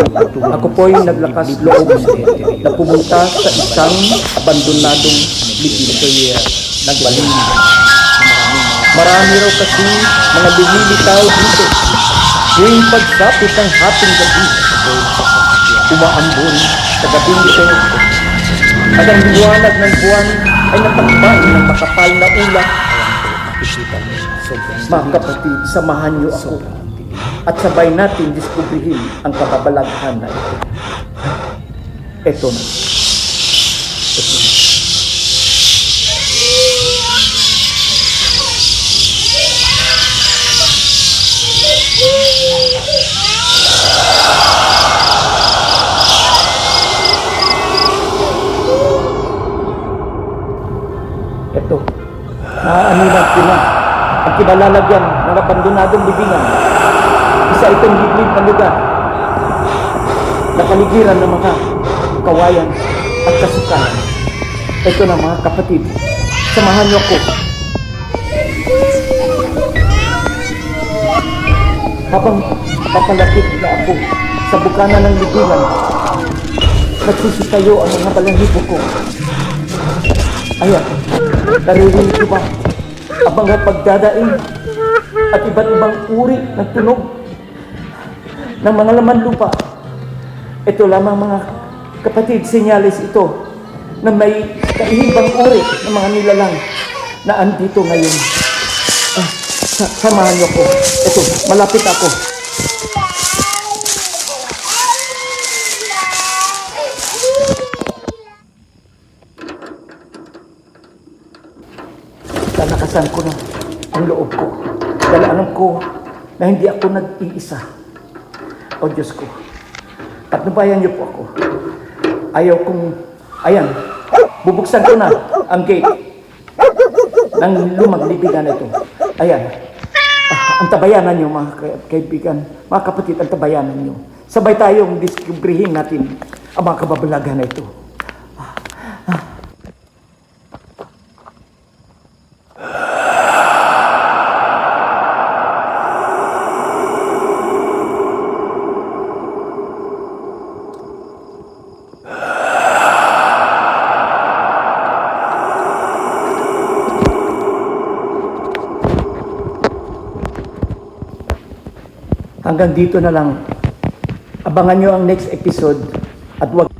Ako po'y naglakas loob na pumunta sa isang abandonadong libing. Nagbaling. Marami raw kasi mga lumilitaw dito. Tuwing pagsapit ng haping gabi, umaambon sa gabing ito. At ang liwanag ng buwan ay natakpan ng makapal na ulap. Mga kapatid, samahan niyo ako at sabay natin diskubrihin ang kababalaghan na ito. Ito na. Ito. Naaanilan ko na ang kinalalagyan ng abandonadong libingan. Itong liblib na lugar. Nakaligiran ng mga kawayan at kasukan. Ito na mga kapatid. Samahan niyo ako. Habang papalapit na ako sa bukana ng libingan, nagsusitayo ang mga balahibo ko. Ayan, naririnig ko ba ang mga pagdadaing at iba't ibang uri ng tunog ng mga laman lupa. Ito lamang mga kapatid, sinyalis ito na may kaihibang uri ng mga nilalang na andito ngayon. Ah, sa- samahan niyo ko. Ito, malapit ako. Tanakasan ko na ang loob ko. Dahil alam ko na hindi ako nag-iisa. O Diyos ko, patnubayan niyo po ako. Ayaw kong, ayan, bubuksan ko na ang gate ng lumang ito. Ayan, Ah, ang tabayanan niyo mga ka- kaibigan, mga kapatid, ang tabayanan niyo. Sabay tayong diskubrihin natin ang mga kababalagan na ito. Hanggang dito na lang. Abangan nyo ang next episode at wag